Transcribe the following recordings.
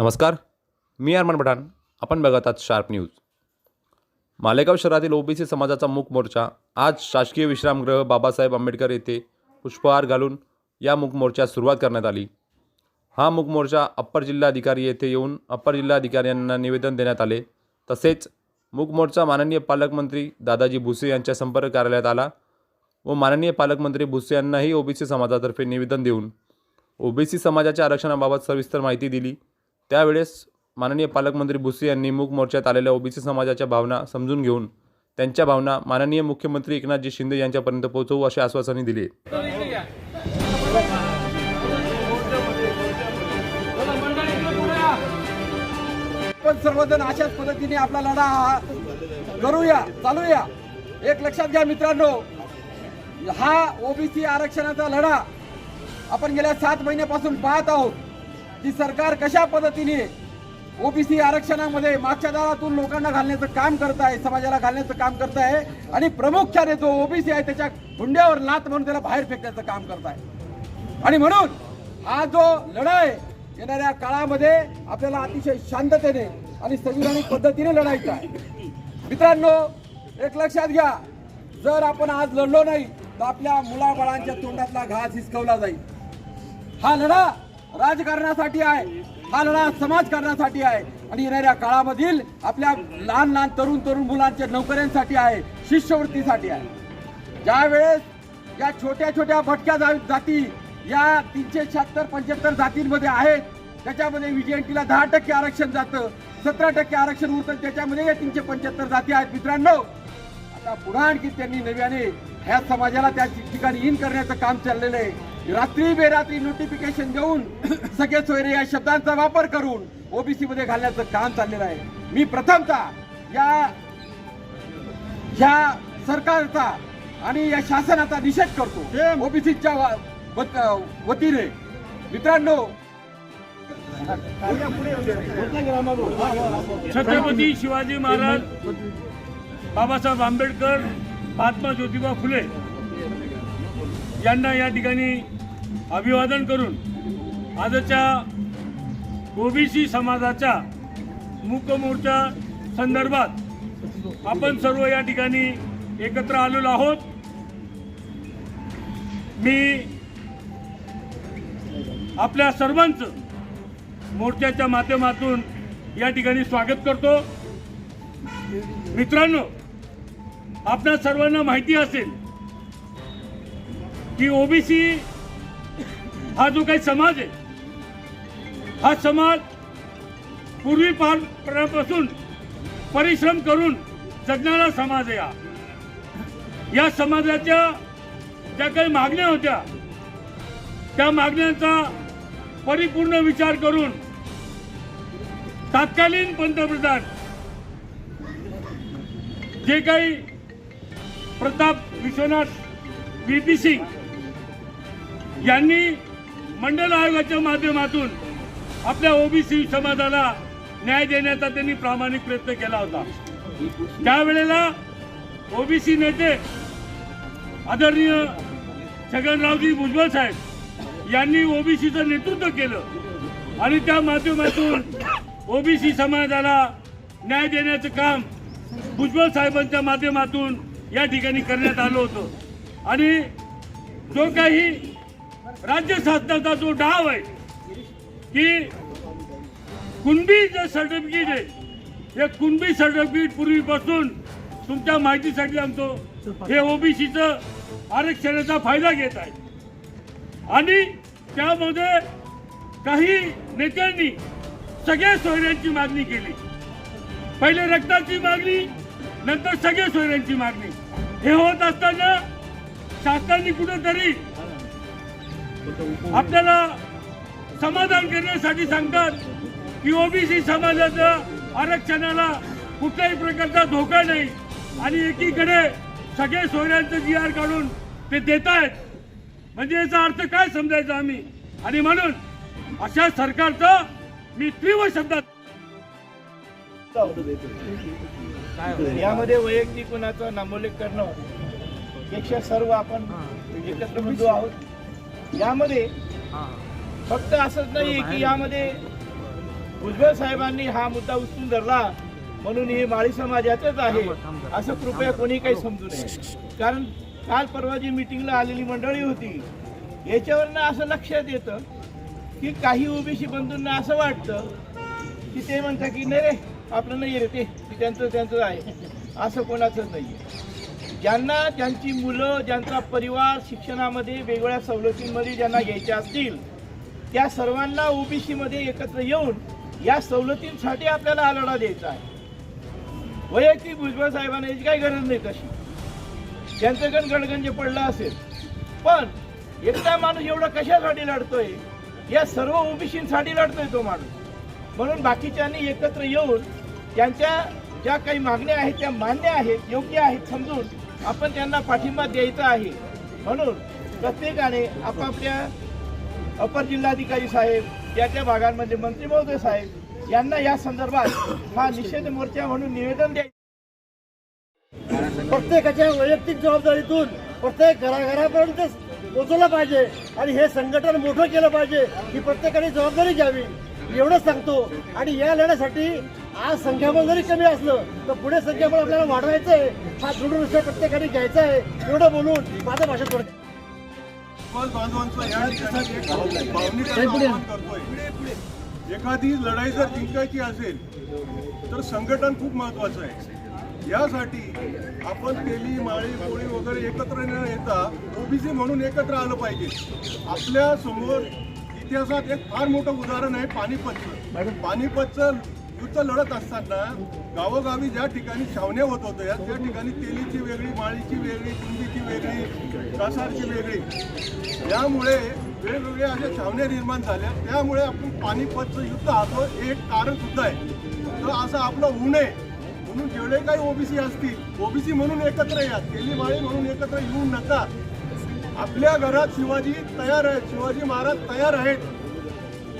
नमस्कार मी अरमान पठाण. आपण बघत आहात शार्प न्यूज. मालेगाव शहरातील ओबीसी समाजाचा मूक मोर्चा आज शासकीय विश्रामगृह बाबासाहेब आंबेडकर येथे पुष्पहार घालून या मूक मोर्चास सुरुवात करण्यात आली. हा मूक मोर्चा अप्पर जिल्हाधिकारी येथे येऊन अप्पर जिल्हाधिकारी यांना निवेदन देण्यात आले. तसेच मूक मोर्चा माननीय पालकमंत्री दादाजी भुसे यांच्या संपर्क कार्यालयात आला व माननीय पालकमंत्री भुसे यांनाही ओबीसी समाजातर्फे निवेदन देऊन ओबीसी समाजाच्या आरक्षणाबाबत सविस्तर माहिती दिली. त्यावेळेस माननीय पालकमंत्री भुसे यांनी मूक मोर्चात आलेल्या ओबीसी समाजाच्या भावना समजून घेऊन त्यांच्या भावना माननीय मुख्यमंत्री एकनाथजी शिंदे यांच्यापर्यंत पोहोचवू असे आश्वासने दिले पण सर्वजण अशाच पद्धतीने आपला लढा हा करूया चालूया. एक लक्षात घ्या मित्रांनो हा ओबीसी आरक्षणाचा लढा आपण गेल्या सात महिन्यापासून पाहत आहोत. की सरकार कशा पद्धतीने ओबीसी आरक्षणामध्ये मागच्या दारातून लोकांना घालण्याचं काम करत आहे समाजाला घालण्याचं काम करत आहे आणि प्रामुख्याने जो ओबीसी आहे त्याच्या हुंड्यावर लात म्हणून त्याला बाहेर फेकण्याचं काम करत आहे. आणि म्हणून हा जो लढा आहे येणाऱ्या काळामध्ये आपल्याला अतिशय शांततेने आणि संविधानिक पद्धतीने लढायचं आहे. मित्रांनो एक लक्षात घ्या जर आपण आज लढलो नाही तर आपल्या मुलाबाळांच्या तोंडातला घास हिसकवला जाईल. हा लढा राजकारणासाठी आहे हा लढा समाजकारणासाठी आहे. आणि येणाऱ्या काळामधील आपल्या लहान लहान तरुण तरुण मुलांच्या नोकऱ्यांसाठी आहे शिष्यवृत्तीसाठी आहे. ज्यावेळेस या छोट्या छोट्या भटक्या जा- जाती या तीनशे शहात्तर पंच्याहत्तर जातींमध्ये आहेत त्याच्यामध्ये विजयंतीला दहा टक्के आरक्षण जातं सतरा टक्के आरक्षण उरतं त्याच्यामध्ये या तीनशे पंच्याहत्तर जाती आहेत. मित्रांनो आता पुन्हा आणखी त्यांनी नव्याने ह्या समाजाला त्या ठिकाणी इन करण्याचं काम चाललेलं आहे. रात्री बेरात्री नोटिफिकेशन देऊन सगळे सोयरे या शब्दांचा वापर करून ओबीसी मध्ये घालण्याचं काम चाललेलं आहे. मी प्रथमतः या ह्या सरकारचा आणि या शासनाचा निषेध करतो. ओबीसीच्या वतीने. मित्रांनो छत्रपती शिवाजी महाराज बाबासाहेब आंबेडकर महात्मा ज्योतिबा फुले यांना या ठिकाणी अभिवादन करून आजच्या ओबीसी समाजाच्या मूकमोर्चा संदर्भात आपण सर्व या ठिकाणी एकत्र आलेलो आहोत. मी आपल्या सर्वांचं मोर्चाच्या माध्यमातून या ठिकाणी स्वागत करतो. मित्रांनो आपल्या सर्वांना माहिती असेल की ओबीसी हा जो काही समाज आहे हा समाज पूर्वी पारपासून परिश्रम करून जगणारा समाज आहे हा. या समाजाच्या ज्या काही मागण्या होत्या त्या मागण्यांचा परिपूर्ण विचार करून तत्कालीन पंतप्रधान जे काही प्रताप विश्वनाथ व्ही पी सिंग यांनी मंडल आयोगाच्या माध्यमातून आपल्या ओबीसी समाजाला न्याय देण्याचा त्यांनी प्रामाणिक प्रयत्न केला होता. त्यावेळेला ओबीसी नेते आदरणीय छगनरावजी भुजबळ साहेब यांनी ओबीसीचं नेतृत्व केलं आणि त्या माध्यमातून ओबीसी समाजाला न्याय देण्याचं काम भुजबळ साहेबांच्या माध्यमातून या ठिकाणी करण्यात आलं होतं. आणि जो काही राज्य शासनाचा जो डाव आहे की कुणबी जे सर्टिफिकेट आहे हे कुणबी सर्टिफिकेट पूर्वीपासून तुमच्या माहितीसाठी सांगतो हे ओबीसीचं आरक्षणाचा फायदा घेत आहे. आणि त्यामध्ये काही नेत्यांनी सगळ्या सोयऱ्यांची मागणी केली. पहिले रक्ताची मागणी नंतर सगळ्या सोयऱ्यांची मागणी. हे होत असताना शासनाने कुठेतरी आपल्याला समाधान करण्यासाठी सांगतात की ओबीसी समाजाच्या आरक्षणाला कुठल्याही प्रकारचा धोका नाही आणि एकीकडे सगळे सोयऱ्यांचं जी आर काढून ते देत आहेत म्हणजे याचा अर्थ काय समजायचा आम्ही? आणि म्हणून अशा सरकारचं मी तीव्र शब्दात यामध्ये वैयक्तिक गुणाचा नामोल्लेख करणं पेक्षा सर्व आपण एकत्र म्हणतो आहोत. यामध्ये फक्त असंच नाही की यामध्ये भुजबळ साहेबांनी हा मुद्दा उचलून धरला म्हणून हे माळी समाजाचंच आहे. असं कृपया कोणी काही समजू नये. कारण काल परवा जी मिटिंगला आलेली मंडळी होती याच्यावरनं असं लक्षात येतं की काही ओबीसी बंधूंना असं वाटतं की ते म्हणतात की नाही रे आपलं नाही रे ते. ते त्यांचं त्यांचं आहे. असं कोणाचंच नाही आहे ज्यांना त्यांची मुलं ज्यांचा परिवार शिक्षणामध्ये वेगवेगळ्या सवलतींमध्ये ज्यांना घ्यायच्या असतील त्या सर्वांना ओबीसीमध्ये एकत्र येऊन या सवलतींसाठी आपल्याला हा लढा द्यायचा आहे. वैयक्तिक भुजबळ साहेबांना याची काही गरज नाही तशी. ज्यांचं गण गणगंज पडलं असेल. पण एकटा माणूस एवढा कशासाठी लढतोय? या सर्व ओबीसीसाठी लढतोय तो माणूस. म्हणून बाकीच्यांनी एकत्र येऊन त्यांच्या ज्या काही मागण्या आहेत त्या मान्य आहेत योग्य आहेत समजून आपण त्यांना पाठिंबा द्यायचा आहे. म्हणून प्रत्येकाने आपापल्या अपर जिल्हाधिकारी साहेब त्या त्या भागांमध्ये मंत्री महोदय साहेब यांना या संदर्भात हा निषेध मोर्चा म्हणून निवेदन द्यायचं. प्रत्येकाच्या वैयक्तिक जबाबदारीतून प्रत्येक घराघरापर्यंत पोचवलं पाहिजे आणि हे संघटन मोठं केलं पाहिजे ही प्रत्येकाने जबाबदारी घ्यावी. एवढंच सांगतो आणि या लढ्यासाठी आज संख्याबळ जरी कमी असलं तर पुढे संख्याबळ आपल्याला वाढवायचं आहे. हा दृढ विषय प्रत्येकाने घ्यायचा आहे. एवढं बोलून माझं भाषण करतो समाज बांधवांचं या ठिकाणी एक भावनिक आवाहन करतोय. एखादी लढाई जर जिंकायची असेल तर संघटन खूप महत्वाचं आहे. यासाठी आपण तेली माळी कोळी वगैरे एकत्र न येता ओबीसी म्हणून एकत्र आलं पाहिजे. आपल्यासमोर इतिहासात एक फार मोठं उदाहरण आहे पानिपतचं. पानिपतचं युद्ध लढत असताना गावोगावी ज्या ठिकाणी छावण्या होत होत्या त्या ठिकाणी तेलीची वेगळी माळीची वेगळी कुंडीची वेगळी कासारची वेगळी यामुळे वेगवेगळ्या अशा छावण्या निर्माण झाल्या त्यामुळे आपण पानिपतचं युद्ध आलो हे एक कारण सुद्धा आहे. तर असं आपलं होऊ नये म्हणून जेवढे काही ओबीसी असतील ओबीसी म्हणून एकत्र या तेली माळी म्हणून एकत्र येऊ नका. आपल्या घरात शिवाजी तयार आहेत शिवाजी महाराज तयार आहेत.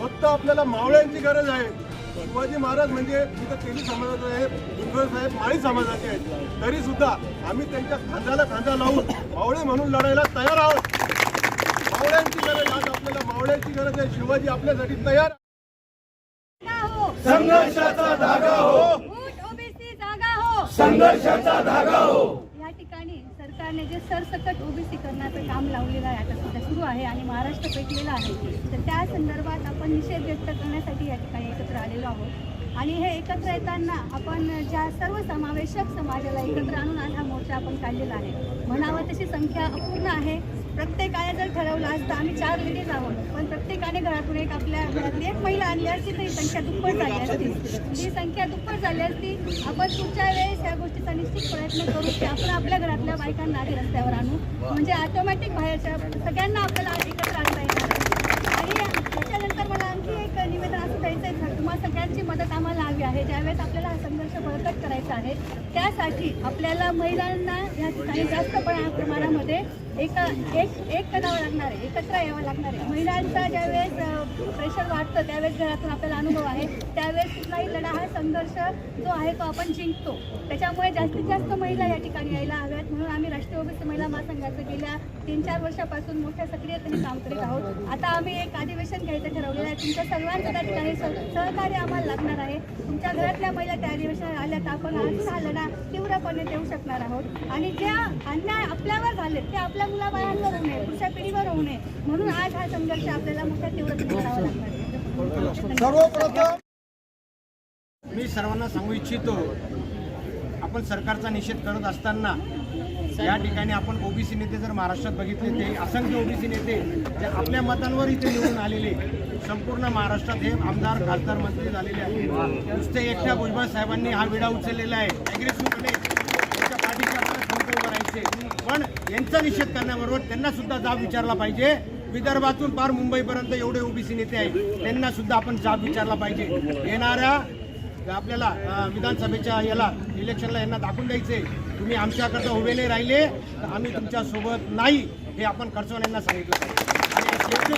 फक्त आपल्याला मावळ्यांची गरज आहे. शिवाजी महाराज म्हणजे तिथं तेली समाजाचे आहे भुजबळ साहेब माळी समाजाचे आहेत. तरी सुद्धा आम्ही त्यांच्या खांद्याला खांदा लावून मावळे म्हणून लढायला तयार आहोत. मावळ्यांची गरज आज आपल्याला मावळ्यांची गरज आहे. शिवाजी आपल्यासाठी तयार संघर्षाचा धागा हो. ऊट ओबीसी जागा हो. संघर्षाचा धागा हो. सरकारने जे सरसकट ओबीसी करण्याचं काम लावलेलं आहे आता सध्या सुरू आहे आणि महाराष्ट्र पेटलेला आहे तर त्या संदर्भात आपण निषेध व्यक्त करण्यासाठी या ठिकाणी एकत्र आलेलो आहोत. आणि हे एकत्र येताना आपण ज्या सर्व समावेशक समाजाला एकत्र आणून आज हा मोर्चा आपण काढलेला आहे. म्हणावं तशी संख्या अपूर्ण आहे. प्रत्येकाने जर ठरवलं असतं आम्ही चार लेडीज आहोत. पण प्रत्येकाने घरातून एक आपल्या घरातली एक महिला आणली असती तर ही संख्या दुप्पट झाली असती. ही संख्या दुप्पट झाली असती आपण पुढच्या वेळेस या गोष्टीचा निश्चित प्रयत्न करू की आपण आपल्या घरातल्या बायकांना आधी रस्त्यावर आणू. म्हणजे ऑटोमॅटिक बाहेरच्या सगळ्यांना आपल्याला एकत्र आणता येणार आणि त्याच्यानंतर मला आणखी एक निवेदन असं द्यायचं आहे तुम्हाला सगळ्यांची मदत आम्हाला हवी आहे. ज्यावेळेस आपल्याला हा संघर्ष बळकट करायचा आहे त्यासाठी आपल्याला महिलांना या ठिकाणी जास्त प्रमाणामध्ये एका एक एक करावं लागणार आहे एकत्र यावं लागणार आहे. महिलांचा ज्यावेळेस प्रेशर वाढतं त्यावेळेस घरातून आपल्याला अनुभव आहे. त्यावेळेस कुठलाही लढा हा संघर्ष जो आहे तो आपण जिंकतो. त्याच्यामुळे जास्तीत जास्त महिला या ठिकाणी यायला हव्या म्हणून आम्ही राष्ट्रीय ओबीसी महिला महासंघाचं गेल्या तीन चार वर्षापासून मोठ्या सक्रियतेने काम करीत आहोत. आता आम्ही एक अधिवेशन घ्यायचं ठरवलेलं आहे. तुमच्या सर्वांचं त्या ठिकाणी सह- सहकार्य आम्हाला लागणार आहे. तुमच्या घरातल्या महिला त्या अधिवेशनात आल्या तर आपण आज हा लढा तीव्रपणे देऊ शकणार आहोत. आणि ज्या अन्याय आपल्यावर झाले ते आपल्या मुलाबाळांवर होऊ नये पुढच्या पिढीवर होऊ नये. म्हणून आज हा संघर्ष आपल्याला मोठ्या तीव्रतेने करावा लागणार आहे. सर्वप्रथम मी सर्वांना सांगू इच्छितो आपण सरकारचा निषेध करत असताना या ठिकाणी आपण ओबीसी नेते जर महाराष्ट्रात बघितले ते असंख्य ओबीसी नेते जे आपल्या मतांवर इथे निवडून आलेले संपूर्ण महाराष्ट्रात हे आमदार खासदार मंत्री झालेले आहेत. नुसते एकट्या भुजबळ साहेबांनी हा विडा उचललेला आहे. अग्रेसिव्हपणे त्यांच्या पाठीशी आपल्याला खंत उभं राहायचे पण यांचा निषेध करण्याबरोबर त्यांना सुद्धा जाब विचारला पाहिजे. विदर्भातून पार मुंबईपर्यंत एवढे ओबीसी नेते आहेत. त्यांना सुद्धा आपण जाब विचारला पाहिजे. येणाऱ्या आपल्याला विधानसभेच्या याला इलेक्शनला यांना दाखवून द्यायचे? तुम्ही आमच्याकरता उभे नाही राहिले तर आम्ही तुमच्यासोबत नाही हे आपण खर्चवान यांना सांगितलं.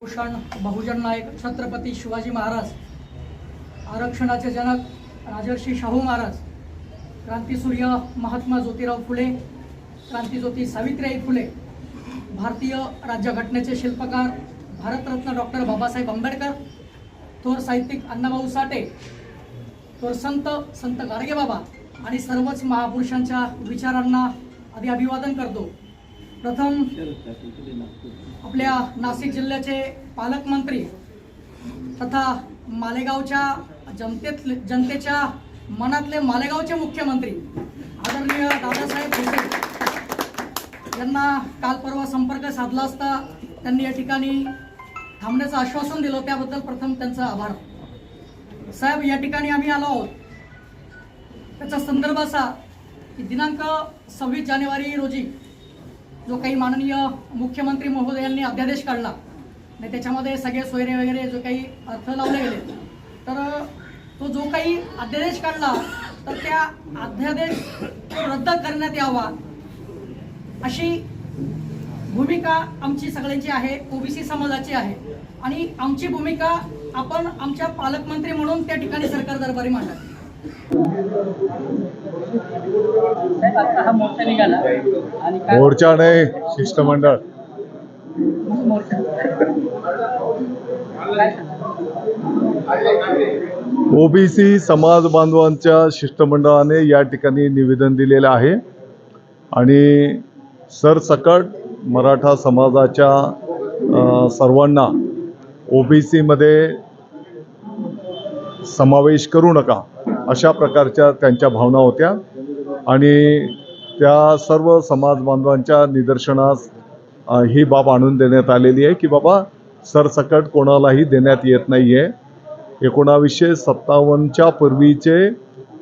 भूषण बहुजन नायक छत्रपती शिवाजी महाराज आरक्षणाचे जनक राजर्षी शाहू महाराज क्रांतीसूर्य महात्मा ज्योतिराव फुले क्रांतीज्योती सावित्रीबाई फुले भारतीय राज्यघटनेचे शिल्पकार भारतरत्न डॉक्टर बाबासाहेब आंबेडकर थोर साहित्यिक अण्णाभाऊ साठे थोर संत संत गाडगेबाबा आणि सर्वच महापुरुषांच्या विचारांना आधी अभिवादन करतो. प्रथम आपल्या नाशिक जिल्ह्याचे पालकमंत्री तथा मालेगावच्या जनतेत जनतेच्या मनातले मालेगावचे मुख्यमंत्री आदरणीय दादासाहेब भुसे त्यांना काल परवा संपर्क साधला असता त्यांनी या ठिकाणी थांबण्याचं आश्वासन दिलं त्याबद्दल प्रथम त्यांचा आभार. साहेब या ठिकाणी आम्ही आलो आहोत. त्याचा संदर्भ असा की दिनांक सव्वीस जानेवारी रोजी जो काही माननीय मुख्यमंत्री महोदयांनी अध्यादेश काढला आणि त्याच्यामध्ये सगळे सोयरे वगैरे जो काही अर्थ लावले गेले तर तो जो काही अध्यादेश काढला तर त्या अध्यादेश रद्द करण्यात यावा. अशी भूमिका आमची सगळ्यांची आहे ओबीसी समाजाची आहे. आणि आमची भूमिका आपण आमच्या पालकमंत्री म्हणून त्या ठिकाणी सरकार दरबारी मांडा साहेब आता हा मोर्चा नाही शिष्टमंडळ. ओबीसी समाज बांधवांच्या शिष्टमंडळाने या ठिकाणी निवेदन दिलेलं आहे. आणि सरसकट मराठा समाजाच्या सर्वांना ओ बी सीमध्ये समावेश करू नका अशा प्रकारच्या त्यांच्या भावना होत्या. आणि त्या सर्व समाज बांधवांच्या निदर्शनास ही बाब आणून देण्यात आलेली आहे की बाबा सरसकट कोणालाही देण्यात येत नाही आहे एकोणावीसशे सत्तावन्नच्या पूर्वीचे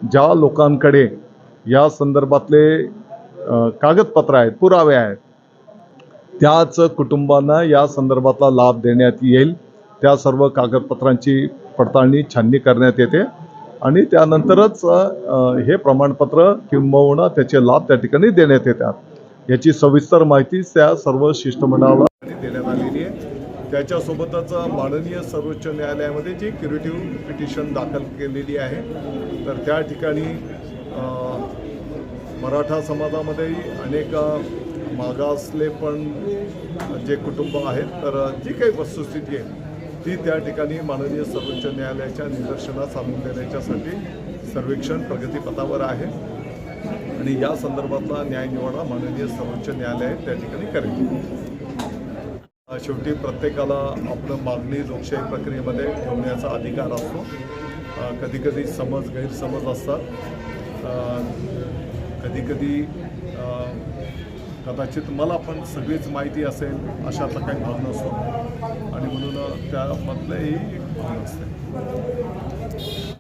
ज्या लोकांकडे या संदर्भातले कागदपत्र आहेत पुरावे आहेत. त्याच कुटुंबांना या संदर्भातला लाभ देण्यात येईल. त्या सर्व कागदपत्रांची पडताळणी छाननी करण्यात येते. आणि त्यानंतरच हे प्रमाणपत्र किंबहुना त्याचे लाभ त्या ठिकाणी देण्यात येतात. याची सविस्तर माहिती त्या सर्व शिष्टमंडळाला देण्यात आलेली आहे. त्याच्यासोबतच माननीय सर्वोच्च न्यायालयामध्ये जी क्युरेटिव्ह पिटिशन दाखल केलेली आहे तर त्या ठिकाणी मराठा समाजामध्येही अनेक मागासले पण जे कुटुंब आहेत तर जी काही वस्तुस्थिती आहे ती त्या ठिकाणी माननीय सर्वोच्च न्यायालयाच्या निदर्शनास आणून देण्याच्यासाठी सर्वेक्षण प्रगतीपथावर आहे. आणि या संदर्भातला न्यायनिवाडा माननीय सर्वोच्च न्यायालय त्या ठिकाणी करेल. शेवटी प्रत्येकाला आपलं मागणी लोकशाही प्रक्रियेमध्ये ठेवण्याचा अधिकार असतो. कधीकधी समज गैरसमज असतात. कधी कधी कदाचित मला पण सगळीच माहिती असेल अशातला काही भाग नसतो आणि म्हणून त्यामधलंही एक भाग असते.